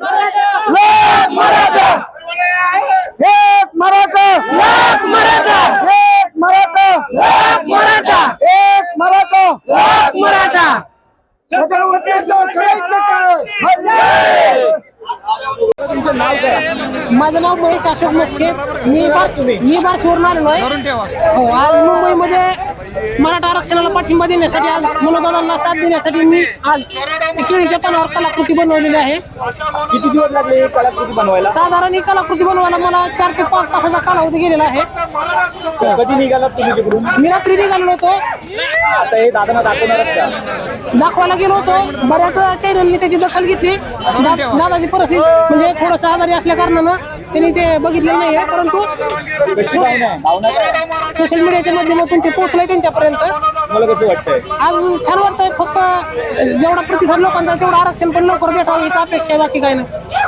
लाख मराठा. एक मराठा. लाख मराठा. एक मराठा. लाख मराठा. एक मराठा. लाख मराठा. छत्रपतीचं करायचं काय? माझं नाव महेश अशोक मस्के मी बार मी बारशीवरून आलेलो आहे. हो आज मुंबईमध्ये मराठा आरक्षणाला पाठिंबा देण्यासाठी आज मनोदादांना साथ देण्यासाठी मी आज केळीच्या पानावर कलाकृती बनवलेली आहे. किती दिवस लागले ही कलाकृती बनवायला? साधारण ही कलाकृती बनवायला मला चार ते पाच तासाचा कालावधी गेलेला आहे. कधी निघालात तुम्ही तिकडून? मी रात्री निघालो होतो. आता हे दादांना दाखवणार का? दाखवायला गेलो होतो. बऱ्याच चॅनलनी त्याची दखल घेतली. दा- दादाची परिस्थिती म्हणजे थोडंसं आजारी असल्या कारणानं त्यांनी ते बघितलेलं नाही आहे परंतु काय सोशल मीडियाच्या माध्यमातून ते पोहोचलंय त्यांच्यापर्यंत. मला कसं वाटतंय? आज छान वाटतंय फक्त जेवढा प्रतिसाद लोकांचा तेवढं आरक्षण पण लवकर भेटावं याची अपेक्षा आहे बाकी काही नाही.